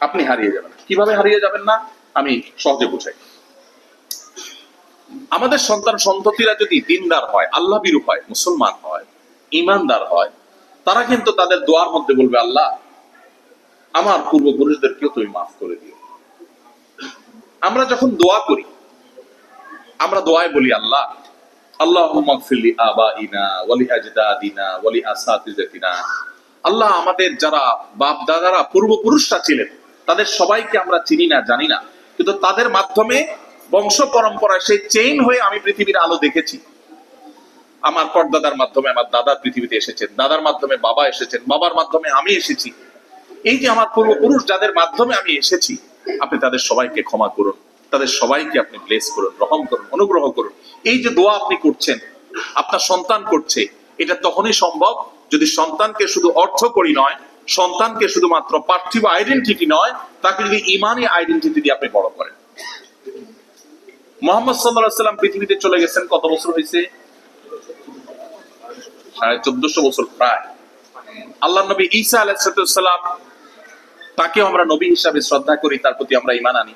আপনি হারিয়ে যাবেন। কীভাবে হারিয়ে যাবেন না? আমি সহজে বুঝাই। আমাদের সন্তান সন্ততিরা যদি দিনদার হয়, আল্লাহ বিরূপ হয়, মুসলমান হয়, ইমানদার হয়, তারা কিন্তু তাদের দোয়ার মধ্যে বলবে, আল্লাহ, আমার পূর্বপুরুষদেরকেও তুমি মাফ করে দিও। আমরা যখন দোয়া করি, আমরা দোয়ায় বলি, আল্লাহ আল্লাহ আমাদের যারা বাপ দাদারা পূর্বপুরুষরা ছিলেন তাদের সবাইকে আমরা চিনি না, জানি না। কিন্তু তাদের মাধ্যমে বংশ পরম্পরায় সেই চেইন হয়ে আমি পৃথিবীর আলো দেখেছি। আমার পরদাদার মাধ্যমে আমার দাদা পৃথিবীতে এসেছেন, দাদার মাধ্যমে বাবা এসেছেন, বাবার মাধ্যমে আমি এসেছি। এই যে আমার পূর্বপুরুষ যাদের মাধ্যমে আমি এসেছি, আপনি তাদের সবাইকে ক্ষমা করুন, তাদের সবাইকে আপনি ব্লেস করুন, রহম করুন, অনুগ্রহ করুন। এই যে দোয়া আপনি করছেন, আপনার সন্তান করছে, এটা তখনই সম্ভব যদি সন্তানকে শুধু অর্থ করি নয় সন্তানকে শুধুমাত্র পার্থিব আইডেন্টিটি নয়, তাকে যদি ইমানি আইডেন্টিটি দিয়ে আপনি বড় করেন। মোহাম্মদ সাল্লাহ সাল্লাম পৃথিবীতে চলে গেছেন কত বছর হয়েছে? সাড়ে চোদ্দশো বছর প্রায়। আল্লাহ নবী ঈসা আলাইসালাম তাকে আমরা নবী হিসাবে শ্রদ্ধা করি, তার প্রতি আমরা ইমান আনি।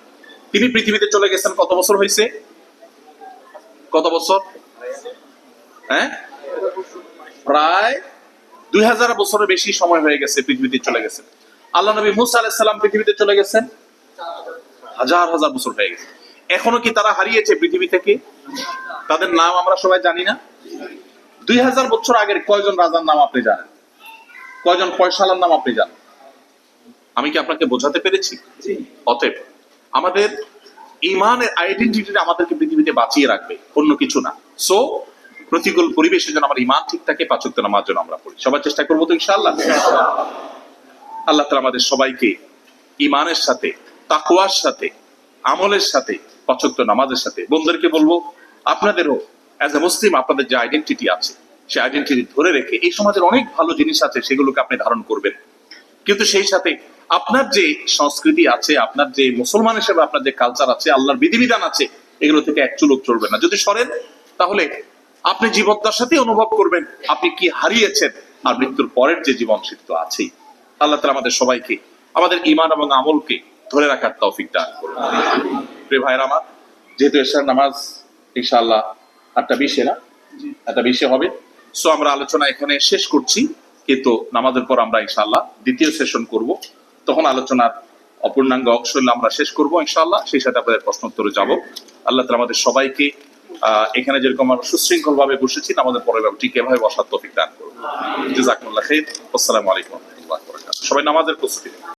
তিনি পৃথিবীতে চলে গেছেন কত বছর হয়েছে? কত বছর? হ্যাঁ? প্রায় দুই হাজার বছরের বেশি সময় হয়ে গেছে পৃথিবীতে চলে গেছেন আল্লাহ নবী মুসা আলাইসাল্লাম পৃথিবীতে চলে গেছেন? হাজার হাজার বছর হয়ে গেছে। এখনও কি তারা হারিয়েছে পৃথিবী থেকে? তাদের নাম আমরা সবাই জানি না। দুই হাজার বছর আগের কয়জন রাজার নাম আপনি জানেন? কয়জন পয়সালার নাম আপনি জানেন? আমি কি আপনাকে বোঝাতে পেরেছি? অতএব আমাদের ইমানের আইডেন্টিটি আমাদেরকে পৃথিবীতে বাঁচিয়ে রাখবে অন্য কিছু না। সো প্রতিকূল পরিবেশে যেন আমার ইমান ঠিক থাকে পাচক নামার জন্য আমরা পড়ি। সবার চেষ্টা করব তো ইনশাআল্লাহ। আল্লাহ তালা আমাদের সবাইকে ইমানের সাথে তাকুয়ার সাথে, আমলের সাথে পছন্দ নামাজের সাথে, বন্ধুদেরকে বলব, আপনাদেরও অ্যাজ এ মুসলিম আপনাদের যে আইডেন্টিটি আছে, সেই আইডেন্টিটি ধরে রেখে এই সমাজের অনেক ভালো জিনিস আছে, সেগুলোকে আপনি ধারণ করবেন। কিন্তু সেই সাথে আপনার যে সংস্কৃতি আছে, আপনার যে মুসলমান হিসেবে আপনার যে কালচার আছে, আল্লাহর বিধিবিধান আছে, এগুলো থেকে এক চুলক চলবে না। যদি সরেন, তাহলে আপনি জীবনটার সাথে অনুভব করবেন আপনি কি হারিয়েছেন? আর মৃত্যুর পরের যে জীবন সেটা তো আছেই। আল্লাহ তালা আমাদের সবাইকে আমাদের ইমান এবং আমলকে ধরে রাখার তৌফিক দান করুন। প্রিয় ভাইয়ের আমার যেহেতু এশার নামাজ ইনশাআল্লাহ আটটা বিশে না? আটটা বিশে হবে। সো আমরা আলোচনা এখানে শেষ করছি কিন্তু নামাজের পর আমরা ইনশাআল্লাহ দ্বিতীয় সেশন করব। তখন আলোচনার অপূর্ণাঙ্গ অংশ আমরা শেষ করব ইনশাআল্লাহ। সেই সাথে আপনাদের প্রশ্ন উত্তরে যাব। আল্লাহ তালা আমাদের সবাইকে এখানে যেরকম আমরা সুশৃঙ্খল ভাবে বসেছি আমাদের পরে ঠিক এভাবে বসার তফিক দান করব জাকুল্লাহ আসসালামু আলাইকুম। সবাই নামাজের প্রস্তুতি।